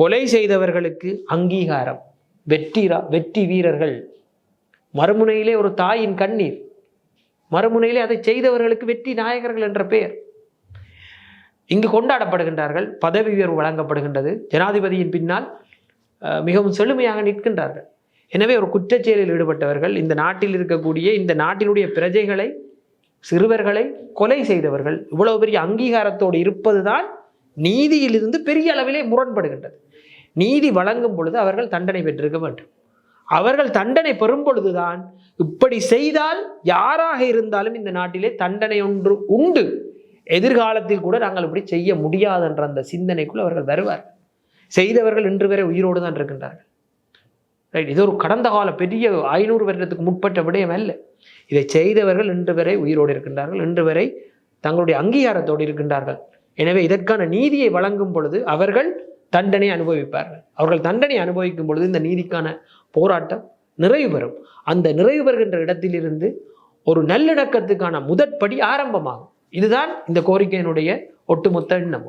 கொலை செய்தவர்களுக்கு அங்கீகாரம். வெற்றி வெற்றி வீரர்கள். மறுமுனையிலே ஒரு தாயின் கண்ணீர். மறுமுனையிலே அதை செய்தவர்களுக்கு வெற்றி நாயகர்கள் என்ற பெயர். இங்கு கொண்டாடப்படுகின்றார்கள் பதவி உயர்வு வழங்கப்படுகின்றது. ஜனாதிபதியின் பின்னால் மிகவும் செழுமையாக நிற்கின்றார்கள். எனவே ஒரு குற்றச்செயலில் ஈடுபட்டவர்கள் இந்த நாட்டில் இருக்கக்கூடிய இந்த நாட்டினுடைய பிரஜைகளை சிறுவர்களை கொலை செய்தவர்கள் இவ்வளவு பெரிய அங்கீகாரத்தோடு இருப்பதுதான் நீதியிலிருந்து பெரிய அளவிலே முரண்படுகின்றது. நீதி வழங்கும் பொழுது அவர்கள் தண்டனை பெற்றிருக்க வேண்டும். அவர்கள் தண்டனை பெறும் பொழுதுதான் இப்படி செய்தால் யாராக இருந்தாலும் இந்த நாட்டிலே தண்டனை ஒன்று உண்டு. எதிர்காலத்தில் கூட நாங்கள் இப்படி செய்ய முடியாது என்ற அந்த சிந்தனைக்குள் அவர்கள் வருவார் செய்தவர்கள் இன்று வரை உயிரோடு தான் இருக்கின்றார்கள். ரைட் இது ஒரு கடந்த கால பெரிய ஐநூறு வருடத்துக்கு முற்பட்ட விடயம் அல்ல. இதை செய்தவர்கள் இன்று வரை உயிரோடு இருக்கின்றார்கள். இன்று வரை தங்களுடைய அங்கீகாரத்தோடு இருக்கின்றார்கள். எனவே இதற்கான நீதியை வழங்கும் பொழுது அவர்கள் தண்டனை அனுபவிப்பார்கள். அவர்கள் தண்டனை அனுபவிக்கும் பொழுது இந்த நீதிக்கான போராட்டம் நிறைவு பெறும் அந்த நிறைவு பெறுகின்ற இடத்திலிருந்து ஒரு நல்லிணக்கத்துக்கான முதற்படி ஆரம்பமாகும். இதுதான் இந்த கோரிக்கையினுடைய ஒட்டுமொத்த எண்ணமும்.